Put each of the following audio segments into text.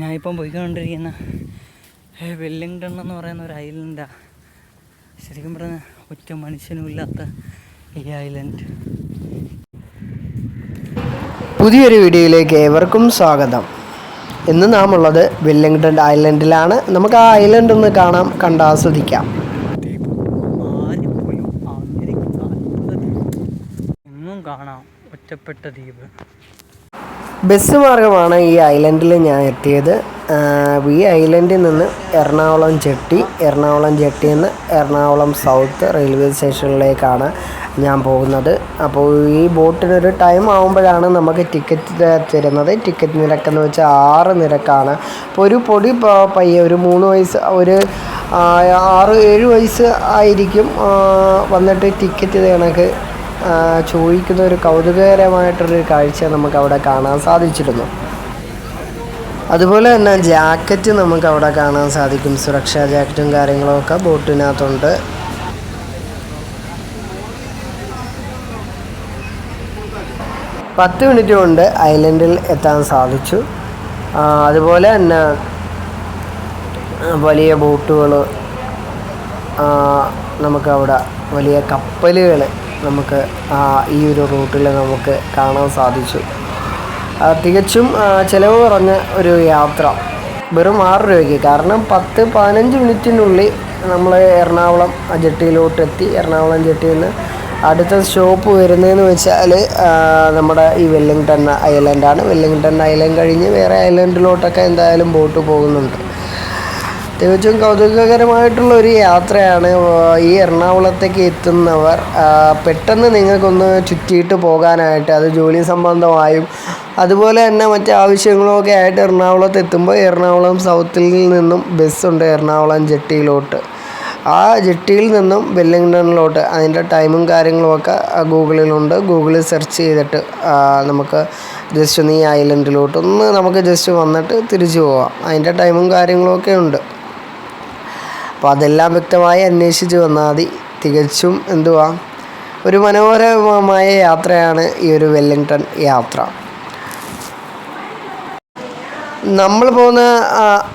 ഞാനിപ്പം പോയിക്കൊണ്ടിരിക്കുന്ന Wellington Wellington എന്ന് പറയുന്ന ഒരു ഐലൻഡാണ് ശരിക്കും പറഞ്ഞ ഒറ്റ മനുഷ്യനും ഇല്ലാത്ത ഈ ഐലൻഡ്. പുതിയൊരു വീഡിയോയിലേക്ക് ഏവർക്കും സ്വാഗതം. ഇന്ന് നാം ഉള്ളത് വെല്ലിംഗ്ടൺ ഐലൻഡിലാണ്. നമുക്ക് ആ ഐലൻഡ് ഒന്ന് കാണാം കണ്ട് ആസ്വദിക്കാം. ആരെപ്പോലും ആഗ്രഹിക്കുന്ന അത്ഭുത ദ്വീപ്. എങ്ങും കാണാം ഒറ്റപ്പെട്ട ദ്വീപ്. ബസ് മാർഗമാണ് ഈ ഐലൻഡിൽ ഞാൻ എത്തിയത്. ഈ ഐലൻഡിൽ നിന്ന് എറണാകുളം ജെട്ടി എറണാകുളം ജെട്ടിയിൽ നിന്ന് എറണാകുളം സൗത്ത് റെയിൽവേ സ്റ്റേഷനിലേക്കാണ് ഞാൻ പോകുന്നത്. അപ്പോൾ ഈ ബോട്ടിനൊരു ടൈം ആകുമ്പോഴാണ് നമുക്ക് ടിക്കറ്റ് തരുന്നത്. ടിക്കറ്റ് നിരക്കെന്ന് വെച്ചാൽ ആറ് നിരക്കാണ്. അപ്പോൾ ഒരു പൊടി പയ്യ ഒരു മൂന്ന് വയസ്സ് ഒരു ആറ് ഏഴ് വയസ്സ് ആയിരിക്കും വന്നിട്ട് ടിക്കറ്റ് കണക്ക് ചോദിക്കുന്ന ഒരു കൗതുകകരമായിട്ടൊരു കാഴ്ച നമുക്ക് അവിടെ കാണാൻ സാധിച്ചിരുന്നു. അതുപോലെ തന്നെ ജാക്കറ്റ് നമുക്ക് അവിടെ കാണാൻ സാധിക്കും. സുരക്ഷാ ജാക്കറ്റും കാര്യങ്ങളൊക്കെ ബോട്ടിനകത്തുണ്ട്. പത്ത് മിനിറ്റ് കൊണ്ട് ഐലൻഡിൽ എത്താൻ സാധിച്ചു. അതുപോലെ തന്നെ വലിയ ബോട്ടുകൾ നമുക്കവിടെ വലിയ കപ്പലുകൾ നമുക്ക് ഈ ഒരു റൂട്ടിൽ നമുക്ക് കാണാൻ സാധിച്ചു. തികച്ചും ചിലവ് കുറഞ്ഞ ഒരു യാത്ര. വെറും ആറ് രൂപയ്ക്ക്. കാരണം പത്ത് പതിനഞ്ച് മിനിറ്റിനുള്ളിൽ നമ്മൾ എറണാകുളം ജെട്ടിയിലോട്ട് എത്തി എറണാകുളം ജെട്ടിയിൽ നിന്ന് അടുത്ത സ്റ്റോപ്പ് വരുന്നതെന്ന് വെച്ചാൽ നമ്മുടെ ഈ വെല്ലിംഗ്ടൺ ഐലൻഡാണ്. വെല്ലിംഗ്ടൺ ഐലൻഡ് കഴിഞ്ഞ് വേറെ ഐലൻഡിലോട്ടൊക്കെ എന്തായാലും ബോട്ട് പോകുന്നുണ്ട്. തികച്ചും കൗതുകകരമായിട്ടുള്ള ഒരു യാത്രയാണ് ഈ എറണാകുളത്തേക്ക് എത്തുന്നവർ. പെട്ടെന്ന് നിങ്ങൾക്കൊന്ന് ചുറ്റിയിട്ട് പോകാനായിട്ട് അത് ജോലി സംബന്ധമായും അതുപോലെ തന്നെ മറ്റ് ആവശ്യങ്ങളൊക്കെ ആയിട്ട് എറണാകുളത്ത് എത്തുമ്പോൾ എറണാകുളം സൗത്തിൽ നിന്നും ബസ്സുണ്ട് എറണാകുളം ജെട്ടിയിലോട്ട്. ആ ജെട്ടിയിൽ നിന്നും വെല്ലിംഗ്ടണിലോട്ട് അതിന്റെ ടൈമും കാര്യങ്ങളുമൊക്കെ ഗൂഗിളിലുണ്ട്. ഗൂഗിളിൽ സെർച്ച് ചെയ്തിട്ട് നമുക്ക് ജസ്റ്റ് ഒന്ന് ഈ ഐലൻഡിലോട്ട് ഒന്ന് നമുക്ക് ജസ്റ്റ് വന്നിട്ട് തിരിച്ചു പോവാം. അതിന്റെ ടൈമും കാര്യങ്ങളുമൊക്കെ ഉണ്ട്. അപ്പോൾ അതെല്ലാം വ്യക്തമായി അന്വേഷിച്ച് വന്നാൽ മതി. തികച്ചും എന്തുവാ? ഒരു മനോഹരമായ യാത്രയാണ് ഈ ഒരു വെല്ലിംഗ്ടൺ യാത്ര. നമ്മൾ പോകുന്ന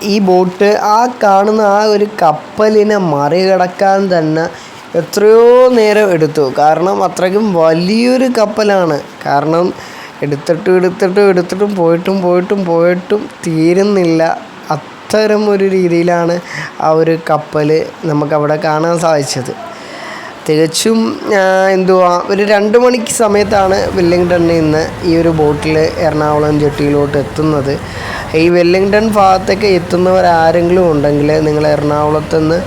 ഈ ബോട്ട് ആ കാണുന്ന ആ ഒരു കപ്പലിനെ മറികടക്കാൻ തന്നെ എത്രയോ നേരം എടുത്തു. കാരണം അത്രയ്ക്കും വലിയൊരു കപ്പലാണ്. കാരണം എടുത്തിട്ടും എടുത്തിട്ടും എടുത്തിട്ടും പോയിട്ടും പോയിട്ടും പോയിട്ടും തീരുന്നില്ല. അത്തരം ഒരു രീതിയിലാണ് ആ ഒരു കപ്പൽ നമുക്കവിടെ കാണാൻ സാധിച്ചത്. തികച്ചും എന്തുവാ ഒരു രണ്ട് മണിക്ക് സമയത്താണ് വെല്ലിംഗ്ടണിൽ നിന്ന് ഈ ഒരു ബോട്ടിൽ എറണാകുളം ജെട്ടിയിലോട്ട് എത്തുന്നത്. ഈ വെല്ലിംഗ്ടൺ ഭാഗത്തേക്ക് എത്തുന്നവരാരെങ്കിലും ഉണ്ടെങ്കിൽ നിങ്ങൾ എറണാകുളത്ത് നിന്ന്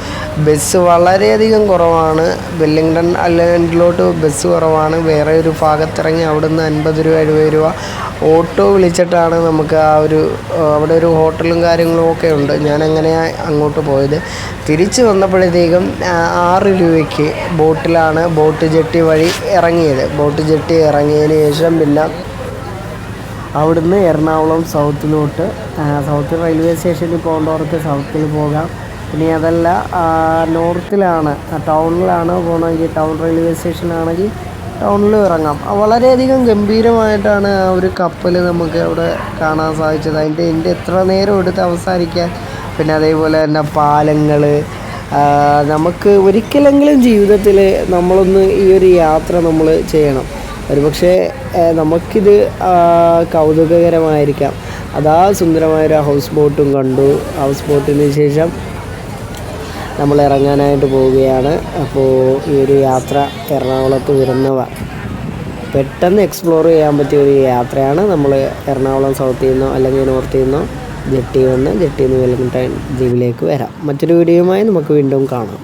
ബസ് വളരെയധികം കുറവാണ്. വെല്ലിംഗ്ടൺ അല്ലെങ്കിലോട്ട് ബസ് കുറവാണ്. വേറെ ഒരു ഭാഗത്തിറങ്ങി അവിടുന്ന് അൻപത് രൂപ എഴുപത് രൂപ ഓട്ടോ വിളിച്ചിട്ടാണ് നമുക്ക് ആ ഒരു അവിടെ ഒരു ഹോട്ടലും കാര്യങ്ങളും ഒക്കെ ഉണ്ട്. ഞാൻ അങ്ങനെയാണ് അങ്ങോട്ട് പോയത്. തിരിച്ച് വന്നപ്പോഴത്തേക്കും ആറ് രൂപയ്ക്ക് ബോട്ടിലാണ് ബോട്ട് ജെട്ടി വഴി ഇറങ്ങിയത്. ബോട്ട് ജെട്ടി ഇറങ്ങിയതിന് ശേഷം പിന്നെ അവിടുന്ന് എറണാകുളം സൗത്തിലോട്ട് സൗത്ത് റെയിൽവേ സ്റ്റേഷനിൽ പോകേണ്ടവർക്ക് സൗത്തിൽ പോകാം. ഇനി അതല്ല നോർത്തിലാണ് ടൗണിലാണ് പോകണമെങ്കിൽ ടൗൺ റെയിൽവേ സ്റ്റേഷനാണെങ്കിൽ ടൗണിൽ ഇറങ്ങാം. വളരെയധികം ഗംഭീരമായിട്ടാണ് ആ ഒരു കപ്പൽ നമുക്ക് അവിടെ കാണാൻ സാധിച്ചത്. അതിന്റെ എന്റെ എത്ര നേരം എടുത്ത് അവസാനിക്കാൻ പിന്നെ അതേപോലെ തന്നെ പാലങ്ങൾ നമുക്ക് ഒരിക്കലെങ്കിലും ജീവിതത്തിൽ നമ്മളൊന്ന് ഈ ഒരു യാത്ര നമ്മൾ ചെയ്യണം. ഒരുപക്ഷെ നമുക്കിത് കൗതുകകരമായിരിക്കാം. അതാ സുന്ദരമായൊരു ഹൗസ് ബോട്ടും കണ്ടു. ഹൗസ് ബോട്ടിന് ശേഷം നമ്മൾ ഇറങ്ങാനായിട്ട് പോവുകയാണ്. അപ്പോൾ ഈ ഒരു യാത്ര എറണാകുളത്ത് വരുന്നവ. പെട്ടെന്ന് എക്സ്പ്ലോർ ചെയ്യാൻ പറ്റിയ ഒരു യാത്രയാണ് നമ്മൾ എറണാകുളം സൗത്തിൽ നിന്നോ അല്ലെങ്കിൽ നോർത്തിൽ നിന്നോ ജെട്ടി വന്ന് ജെട്ടിയിൽ നിന്ന് വെല്ലിംഗ്ടൺ ദ്വീപിലേക്ക് വരാം. മറ്റൊരു വീഡിയോയുമായി നമുക്ക് വീണ്ടും കാണാം.